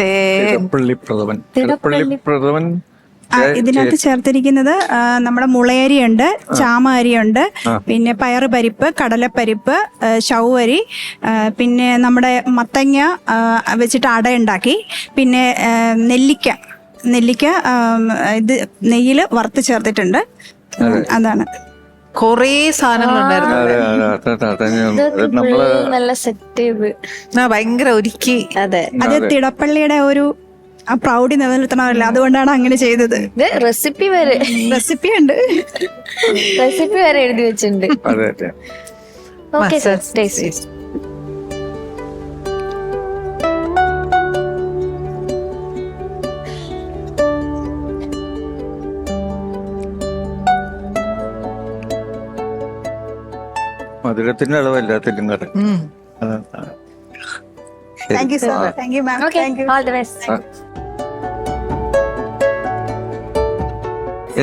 തിടപ്പള്ളി പ്രഥമൻ. തിടപ്പള്ളി പ്രഥമൻ ഇതിനകത്ത് ചേർത്തിരിക്കുന്നത് മുളയരി നമ്മുടെ മുളയരിയുണ്ട് ചാമരിയുണ്ട് പിന്നെ പയറ് പരിപ്പ് കടലപ്പരിപ്പ് ശൗവരി പിന്നെ നമ്മുടെ മത്തങ്ങ വെച്ചിട്ട് അട ഉണ്ടാക്കി പിന്നെ നെല്ലിക്ക നെല്ലിക്ക ഇത് നെയ്യിൽ വറുത്ത് ചേർത്തിട്ടുണ്ട്. അതാണ്. കൊറേ സാധനങ്ങളുണ്ടായിരുന്നു. അതെ അതെ അതെ അതെ നമ്മൾ നല്ല സെറ്റ് ചെയ്ത് ആ ഭയങ്കര ഒരുക്കി. അതെ. അത്. തിടപ്പള്ളിയുടെ ഒരു ആ പ്രൗഢി നിലനിർത്തണമല്ലോ. അതുകൊണ്ടാണ് അങ്ങനെ ചെയ്തത്. റെസിപ്പി വരെ. റെസിപ്പി ഉണ്ട് റെസിപ്പി വരെ എഴുതി വെച്ചിട്ടുണ്ട്. മധുരത്തിന്റെ അളവ് എല്ലാത്തിലും correct. Thank you sir thank you ma'am thank you all the best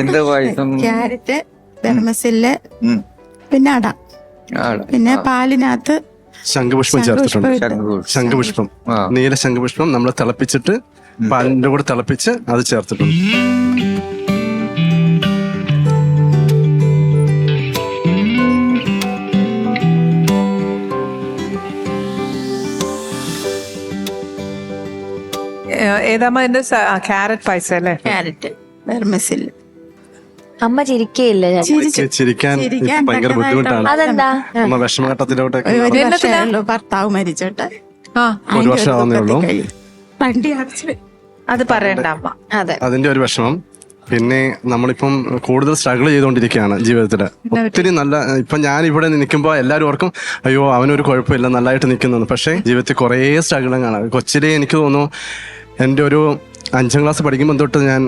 എന്റെ വയസ്സും ക്യാരറ്റ് ധർമ്മസിൽ. പിന്നെ അട. പിന്നെ പാലിനകത്ത് ശംഖുപുഷ്പം ചേർത്തിട്ടുണ്ട്. ശംഖുപുഷ്പം. ശംഖുപുഷ്പം. നീല ശംഖുപുഷ്പം നമ്മൾ തിളപ്പിച്ചിട്ട് പാലിന്റെ കൂടെ തിളപ്പിച്ച് അത് ചേർത്തിട്ടുണ്ട്. ഏതാമ്മ എന്റെ ക്യാരറ്റ് പായസം അല്ലേ? ക്യാരറ്റ് ധർമ്മസിൽ അമ്മ ചിരിക്കയില്ല ചിരിക്കാൻ ഭയങ്കര ബുദ്ധിമുട്ടാണ്. അതെന്താ? അമ്മ വിഷമഘട്ടത്തിലോട്ടൊക്കെ ഒരു? വർഷമേ ഉള്ളൂ ഭർത്താവ് മരിച്ചോട്ടെ. ആ. അതിന്റെ വർഷം ഒരു ആവുന്നേ ഉള്ളൂ. വണ്ടി അടച്ചു അത് പറയണ്ട അമ്മ. അതെ. അതിന്റെ ഒരു വിഷമം. പിന്നെ നമ്മളിപ്പം കൂടുതൽ സ്ട്രഗിൾ ചെയ്തുകൊണ്ടിരിക്കുകയാണ് ജീവിതത്തിൽ ഒത്തിരി നല്ല ഇപ്പൊ ഞാൻ ഇവിടെ നിൽക്കുമ്പോൾ എല്ലാവരും ഓർക്കും അയ്യോ അവനൊരു കുഴപ്പമില്ല നല്ലതായിട്ട് നിൽക്കുന്നു പക്ഷേ ജീവിതത്തിൽ കുറേ സ്ട്രഗിളാണ് കൊച്ചിലെ എനിക്ക് തോന്നുന്നു എന്റെ ഒരു അഞ്ചാം ക്ലാസ് പഠിക്കുമ്പോൾ തൊട്ട് ഞാൻ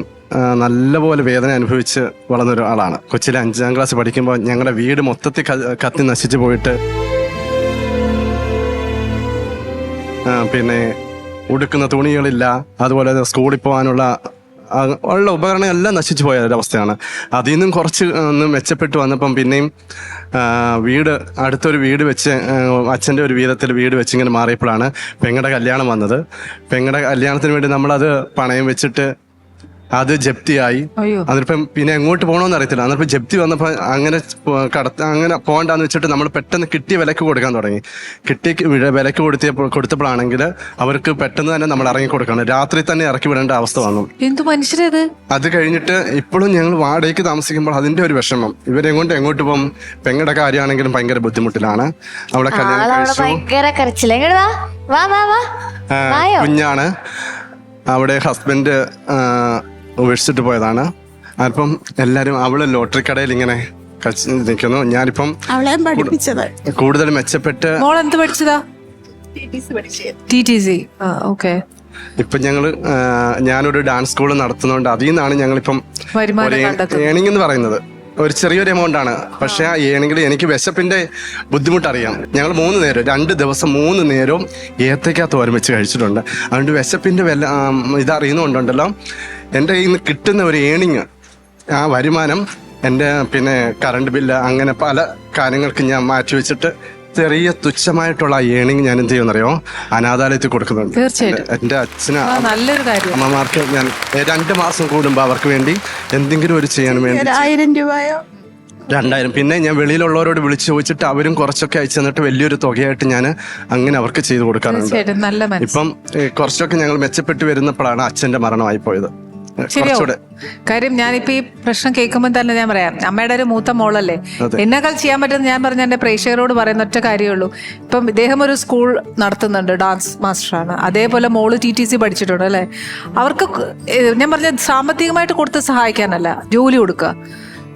നല്ലപോലെ വേദന അനുഭവിച്ച് വളർന്ന ഒരാളാണ് കൊച്ചിയിൽ അഞ്ചാം ക്ലാസ് പഠിക്കുമ്പോൾ ഞങ്ങളുടെ വീട് മൊത്തത്തിൽ കത്തി നശിച്ചു പോയിട്ട് പിന്നെ ഉടുക്കുന്ന തുണികളില്ല അതുപോലെ സ്കൂളിൽ പോകാനുള്ള ഉള്ള ഉപകരണം എല്ലാം നശിച്ചു പോയ ഒരവസ്ഥയാണ്. അതിൽ നിന്നും കുറച്ച് ഒന്ന് മെച്ചപ്പെട്ട് വന്നപ്പം പിന്നെയും വീട് അടുത്തൊരു വീട് വെച്ച് അച്ഛന്റെ ഒരു വീതത്തിൽ വീട് വെച്ചിങ്ങനെ മാറിയപ്പോഴാണ് പെങ്ങളുടെ കല്യാണം വന്നത്. പെങ്ങളുടെ കല്യാണത്തിന് വേണ്ടി നമ്മളത് പണയം വെച്ചിട്ട് അത് ജപ്തിയായി. ആയി അതിപ്പം പിന്നെ എങ്ങോട്ട് പോകണമെന്ന് അറിയത്തില്ല. അന്നിപ്പം ജപ്തി വന്നപ്പോൾ അങ്ങനെ കടത്ത അങ്ങനെ പോകണ്ടെന്ന് വെച്ചിട്ട് നമ്മൾ പെട്ടെന്ന് കിട്ടിയ വിലക്ക് കൊടുക്കാൻ തുടങ്ങി. കിട്ടി വില- വിലക്ക് കൊടുത്തിയപ്പോൾ കൊടുത്തപ്പോഴാണെങ്കിൽ അവർക്ക് പെട്ടെന്ന് തന്നെ നമ്മൾ ഇറങ്ങി കൊടുക്കണം. രാത്രി തന്നെ ഇറക്കി വിടേണ്ട അവസ്ഥ വന്നു. എന്തു മനുഷ്യരത്? അത് കഴിഞ്ഞിട്ട് ഇപ്പോഴും ഞങ്ങൾ വാടകയ്ക്ക് താമസിക്കുമ്പോൾ അതിന്റെ ഒരു വിഷമം. ഇവരെ കൊണ്ട് എങ്ങോട്ട് പോകും? പെങ്ങളുടെ കാര്യമാണെങ്കിലും ഭയങ്കര ബുദ്ധിമുട്ടിലാണ്. അവളെ കല്യാണം വായോ? കുഞ്ഞാണ്. അവിടെ ഹസ്ബൻഡ് ഉപേക്ഷിച്ചിട്ട് പോയതാണ്. അപ്പം എല്ലാരും അവൾ ലോട്ടറി കടയിൽ ഇങ്ങനെ കച്ച് നിൽക്കുന്നു. ഞാനിപ്പം അവളെ പഠിപ്പിച്ചത്. കൂടുതൽ മെച്ചപ്പെട്ട് മോൾ എന്ത് പഠിച്ചതാ? ടി ടി സി ആ ഓക്കെ ഇപ്പം ഞങ്ങൾ ഞാനൊരു ഡാൻസ് സ്കൂൾ നടത്തുന്നതുകൊണ്ട് അതിൽ നിന്നാണ് ഞങ്ങളിപ്പം. ഏണിംഗ് എന്ന് പറയുന്നത്. ഒരു ചെറിയൊരു എമൗണ്ട് ആണ്. പക്ഷെ ആ ഏണിംഗിൽ എനിക്ക് വിശപ്പിന്റെ ബുദ്ധിമുട്ടറിയാം. ഞങ്ങൾ മൂന്ന് നേരം രണ്ട് ദിവസം മൂന്ന് നേരവും ഏത്തയ്ക്കകത്ത് ഒരുമിച്ച് കഴിച്ചിട്ടുണ്ട്. അതുകൊണ്ട് വിശപ്പിന്റെ വില ആം, ഇതറിയുന്നുണ്ടല്ലോ എന്റെ കയ്യിൽ നിന്ന് കിട്ടുന്ന ഒരു ഏണിങ് ആ വരുമാനം എന്റെ പിന്നെ കറണ്ട് ബില്ല് അങ്ങനെ പല കാര്യങ്ങൾക്ക് ഞാൻ മാറ്റി വെച്ചിട്ട് ചെറിയ തുച്ഛമായിട്ടുള്ള ആ ഏണിങ് ഞാൻ എന്ത് ചെയ്യുന്നറിയോ അനാഥാലയത്തിൽ കൊടുക്കുന്നുണ്ട്. തീർച്ചയായിട്ടും. എന്റെ അച്ഛന് നല്ലൊരു കാര്യം. അമ്മമാർക്ക് ഞാൻ രണ്ട് മാസം കൂടുമ്പോൾ അവർക്ക് വേണ്ടി എന്തെങ്കിലും ഒരു ചെയ്യാൻ വേണ്ടി ആയിരം രൂപയോ? രണ്ടായിരം. പിന്നെ ഞാൻ വെളിയിലുള്ളവരോട് വിളിച്ചു ചോദിച്ചിട്ട് അവരും കുറച്ചൊക്കെ അയച്ചു തന്നിട്ട് വലിയൊരു തുകയായിട്ട് ഞാൻ അങ്ങനെ അവർക്ക് ചെയ്തു കൊടുക്കാറുണ്ട്. ഇപ്പം കുറച്ചൊക്കെ ഞങ്ങൾ മെച്ചപ്പെട്ട് വരുന്നപ്പോഴാണ് അച്ഛന്റെ മരണമായി പോയത് ശരിയാവും. കുറച്ചുകൂടെ കാര്യം ഞാനിപ്പോ ഈ പ്രശ്നം കേൾക്കുമ്പോൾ തന്നെ ഞാൻ പറയാം. അമ്മയുടെ ഒരു മൂത്ത മോളല്ലേ. എന്നെക്കാൾ ചെയ്യാൻ പറ്റുന്ന ഞാൻ പറഞ്ഞ എന്റെ പ്രേക്ഷകരോട് പറയുന്ന ഒറ്റ കാര്യേ ഉള്ളൂ. ഇപ്പം ഇദ്ദേഹം ഒരു സ്കൂൾ നടത്തുന്നുണ്ട് ഡാൻസ് മാസ്റ്ററാണ്. അതേപോലെ മോൾ ടി ടി സി പഠിച്ചിട്ടുണ്ട് അല്ലേ? അവർക്ക് ഞാൻ പറഞ്ഞ സാമ്പത്തികമായിട്ട് കൊടുത്ത് സഹായിക്കാനല്ല ജോലി കൊടുക്കുക.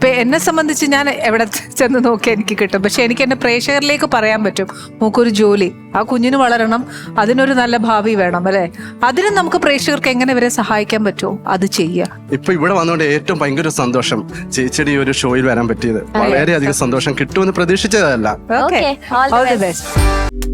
ഇപ്പൊ എന്നെ സംബന്ധിച്ച് ഞാൻ എവിടെ ചെന്ന് നോക്കി എനിക്ക് കിട്ടും. പക്ഷെ എനിക്ക് എന്റെ പ്രേക്ഷകരിലേക്ക് പറയാൻ പറ്റും. നമുക്കൊരു ജോലി ആ കുഞ്ഞിന് വളരണം അതിനൊരു നല്ല ഭാവി വേണം അല്ലെ? അതിന് നമുക്ക് പ്രേക്ഷകർക്ക് എങ്ങനെ ഇവരെ സഹായിക്കാൻ പറ്റുമോ? അത് ചെയ്യുക ഇപ്പൊ ഇവിടെ വന്നുകൊണ്ട് ഏറ്റവും ഭയങ്കര സന്തോഷം ചേച്ചിയുടെ ഈ ഒരു ഷോയിൽ വരാൻ പറ്റിയത്. വളരെയധികം സന്തോഷം കിട്ടുമെന്ന് പ്രതീക്ഷിച്ചതല്ല. All the best